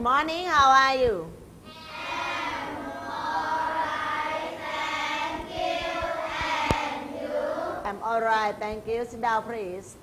morning. How are you? I'm all right, thank you. Sit down, please.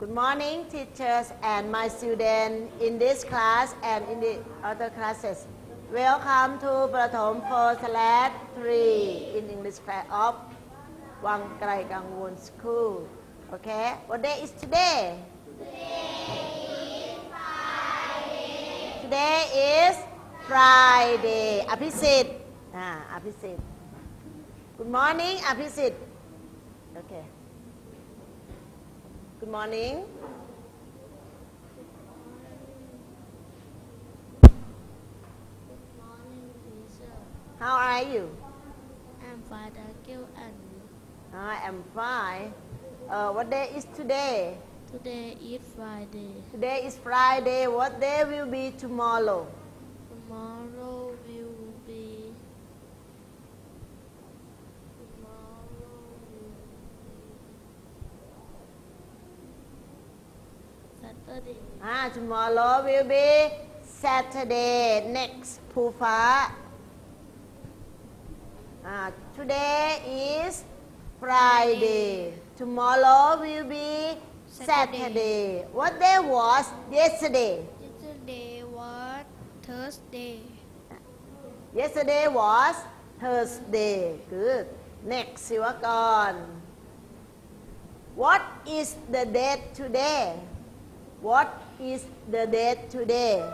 Good morning teachers and my students in this class and in the other classes Welcome to ประถม4 slash 3 in English class of วังไกลกังวล School Okay What day is today Today is Friday อภิสิทธิ์อ่าอภิสิทธิ์ Good morning อภิสิทธิ์ Okay Good morning Good morning, teacher. How are you I'm fine, thank you. And I am fine uh, What day is today today is Friday. Today is Friday What day will be tomorrow Tomorrow will be. Tomorrow will be Saturday. Ah, tomorrow will be Saturday. Next, Pufa. Ah, today is Friday. Tomorrow will be Saturday. Saturday. What day was yesterday? Yesterday was Thursday. Yesterday was Thursday. Good. Next, Sivakan. What is the date today? What is the date today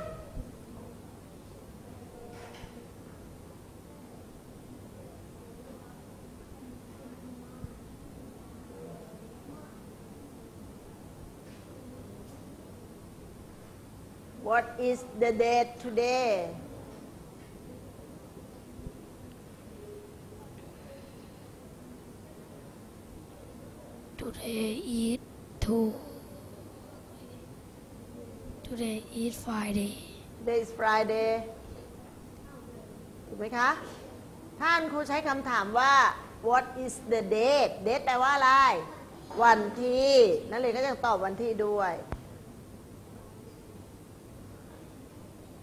What is the date today? Today is two. Today is Friday. Today is Friday ถูกไหมคะ ท่านครูใช้คำถามว่า What is the date date แปลว่าอะไร วันที่ นักเรียนก็จะตอบวันที่ด้วย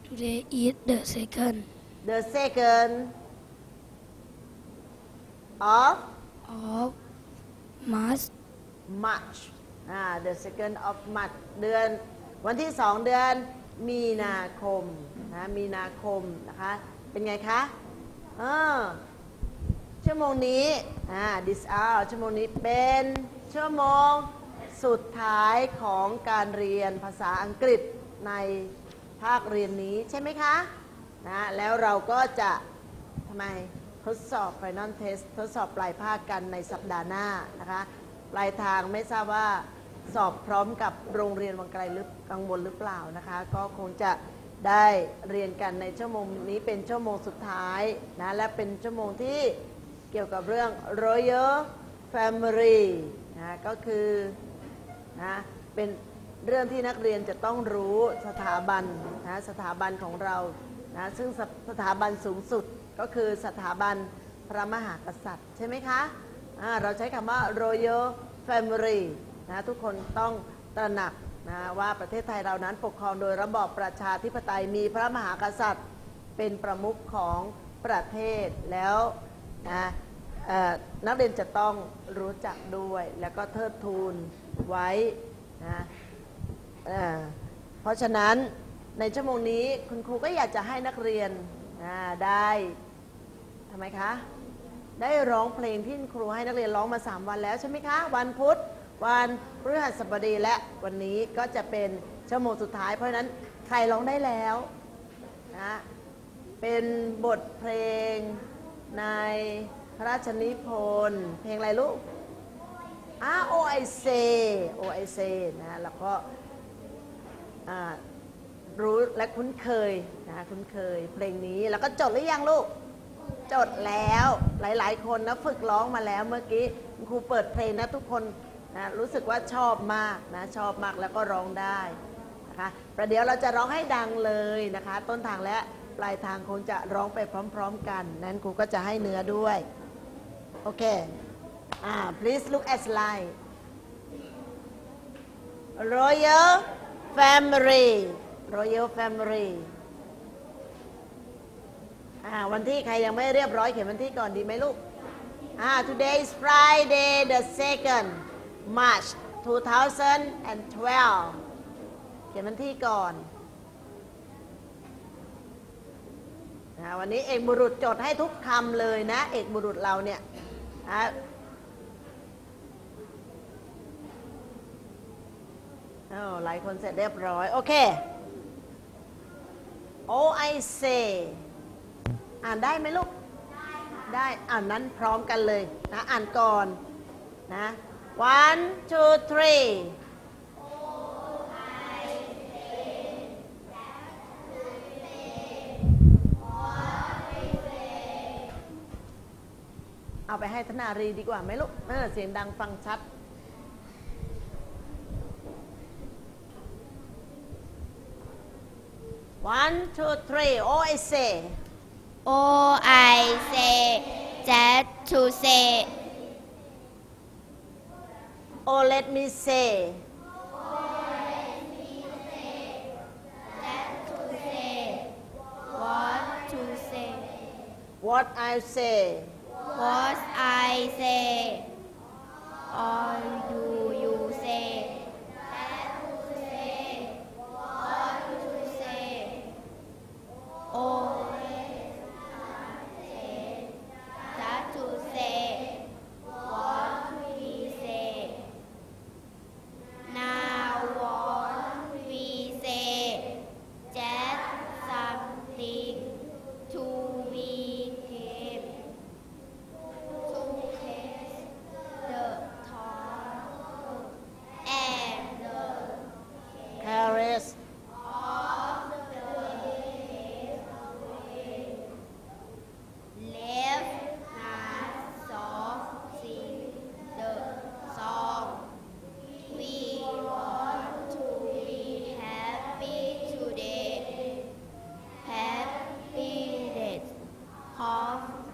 Today is the second The second of of March. March อ่า the second of March เดือน วันที่สองเดือนมีนาคมนะมีนาคมนะคะ เป็นไงคะเออชั่วโมงนี้อ่า this hour ชั่วโมงนี้เป็นชั่วโมงสุดท้ายของการเรียนภาษาอังกฤษในภาคเรียนนี้ใช่ไหมคะนะแล้วเราก็จะทำไมทดสอบ Final Test ทดสอบปลายภาคกันในสัปดาห์หน้านะคะ ปลายทางไม่ทราบว่า สอบพร้อมกับโรงเรียนวังไกลหรือกังวลหรือเปล่านะคะ ก็คงจะได้เรียนกันในชั่วโมงนี้เป็นชั่วโมงสุดท้ายนะและเป็นชั่วโมงที่เกี่ยวกับเรื่อง Royal Family นะก็คือนะเป็นเรื่องที่นักเรียนจะต้องรู้สถาบันนะสถาบันของเรานะซึ่งสสถาบันสูงสุดก็คือสถาบันพระมหากษัตริย์ ใช่ไหมคะอ่าเราใช้คำว่า Royal Family นะทุกคนต้องตระหนักนะว่าประเทศไทยเรานั้นปกครองโดยระบอบประชาธิปไตยมีพระมหากษัตริย์เป็นประมุขของประเทศแล้วนะนักเรียนจะต้องรู้จักด้วยแล้วก็เทิดทูนไว้นะเเพราะฉะนั้นในชั่วโมงนี้คุณครูก็อยากจะให้นักเรียนนะได้ทำไมคะ ได้ร้องเพลงที่คุณครูให้นักเรียนร้องมา 3 วันแล้วใช่ไหมคะ วันพุธ วันพฤหัสบดีและวันนี้ก็จะเป็นชั่วโมงสุดท้าย เพราะนั้นใครร้องได้แล้วนะเป็นบทเพลงในพระราชนิพนธ์เพลงอะไรลูกอ่าโอไอเซโอไอเซนะแล้วก็รู้และคุ้นเคยนะคุ้นเคยเพลงนี้แล้วก็จดหรือยังลูกจดแล้วหลาย ๆ คนนะฝึกร้องมาแล้วเมื่อกี้ครูเปิดเพลงนะทุกคน นะรู้สึกว่าชอบมากนะชอบมากแล้วก็ร้องได้นะคะประเดี๋ยวเราจะร้องให้ดังเลยนะคะ ต้นทางและปลายทางคงจะร้องไปพร้อม ๆ กัน นั้นครูก็จะให้เนื้อด้วย โอเคอ่า please look at slide royal family royal family อ่าวันที่ใครยังไม่เรียบร้อยเขียนวันที่ก่อนดีไหมลูกอ่า today is Friday the second March 2012 เขียนวันที่ก่อนนะวันนี้เอกบุรุษจดให้ทุกคำเลยนะ เอกบุรุษเราเนี่ยนะอ้หลายคนเสร็จเรียบร้อย โอเค O I say อ่านได้ไหมลูก ได้ อ่านนั้นพร้อมกันเลยนะ อ่านก่อนนะ one two three เอาไปให้ธนารีดีกว่าไหมลูกเออเสียงดังฟังชัด one two three O I say O I say that to say O let me say. Let me say. What to say. What to say. What I say. What I say. Or do you say of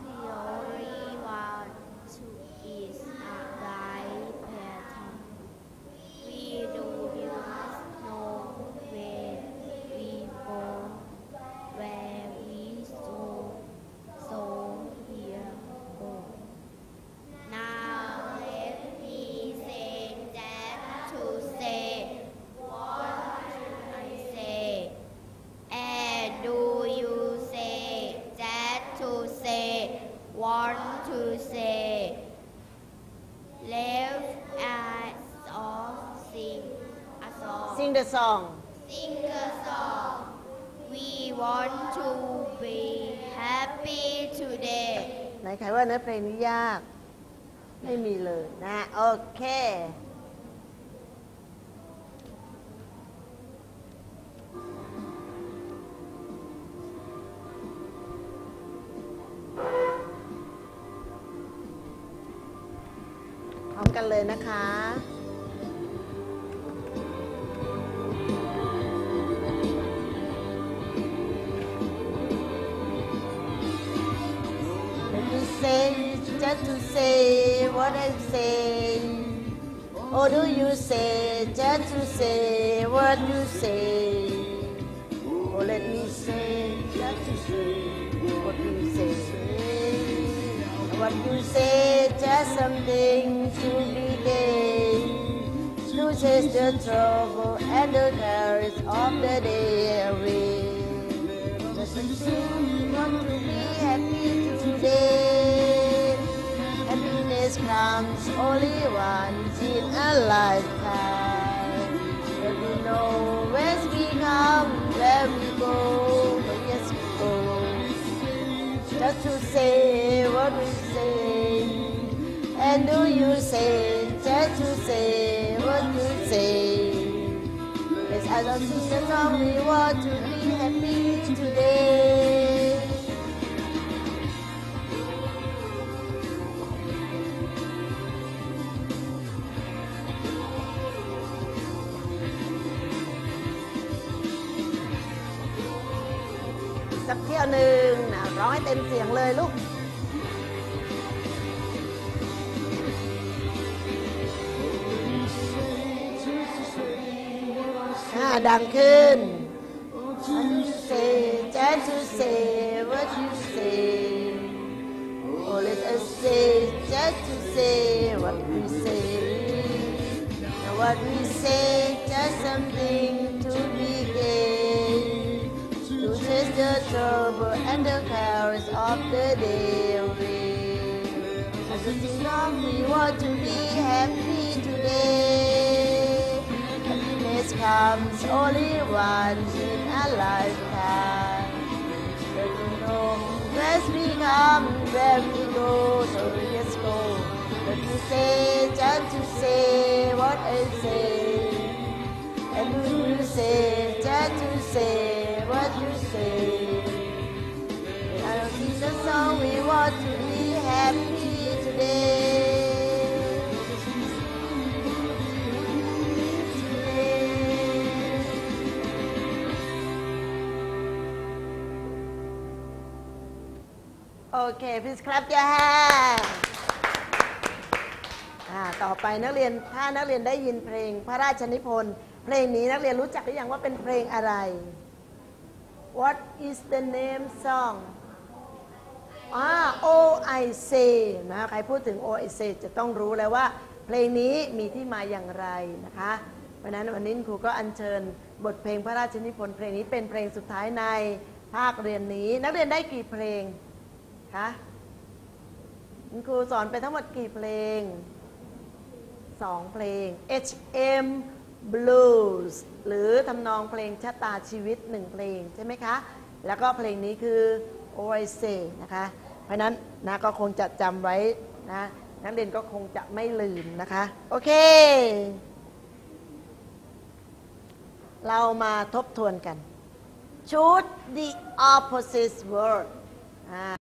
song. sing the song Sing a song. We want to be happy today. ไหนใครว่าเนื้อเพลงนี้ยาก ไม่มีเลยนะโอเค พร้อมกันเลยนะคะ just to say what I say. Or do you say, just to say what you say? Or let me say, just to say what you say. What you say, just something to be. To chase the trouble and the cares of the day away. Just to be happy today. Comes only once in a lifetime. But we know where we come, where we go, but yes we go. Just to say what we say, and do you say, just to say what you say. Yes, I don't sing the song, we want to be happy today. สักเที่ยวหนึ่งนะร้องให้เต็มเสียงเลยลูกดังขึ้น say, just to say what you say. Oh, let us say, just to say what we say. And what we say, just something trouble and the cares of the day away As a sing we want to be happy today. Happiness comes only once in a lifetime. But we know where we come, where we go, so just go But we say just to say what I say. And you say just to say song we want to be happy today. Today. Okay, please clap your hands. อ่าต่อไปนักเรียนถ้านักเรียนได้ยินเพลงพระราชนิพนธ์เพลงนี้นักเรียนรู้จักหรือยังว่าเป็นเพลงอะไร What is the name song say นะใครพูดถึง O I say จะต้องรู้แล้วว่า เพลงนี้มีที่มาอย่างไรนะคะเพราะนั้นวันนี้ครูก็อัญเชิญบทเพลงพระราชนิพนธ์เพลงนี้เป็นเพลงสุดท้ายในภาคเรียนนี้ นักเรียนได้กี่เพลงคะคุณครูสอนไปทั้งหมดกี่เพลงสองเพลง HM Blues หรือทำนองเพลงชะตาชีวิตหนึ่งเพลงใช่ไหมคะ แล้วก็เพลงนี้คือ Oasis นะคะ เพราะฉะนั้นนะก็คงจะจำไว้นะนักเรียนก็คงจะไม่ลืมนะคะ โอเค เรามาทบทวนกัน Choose the opposite word อ่า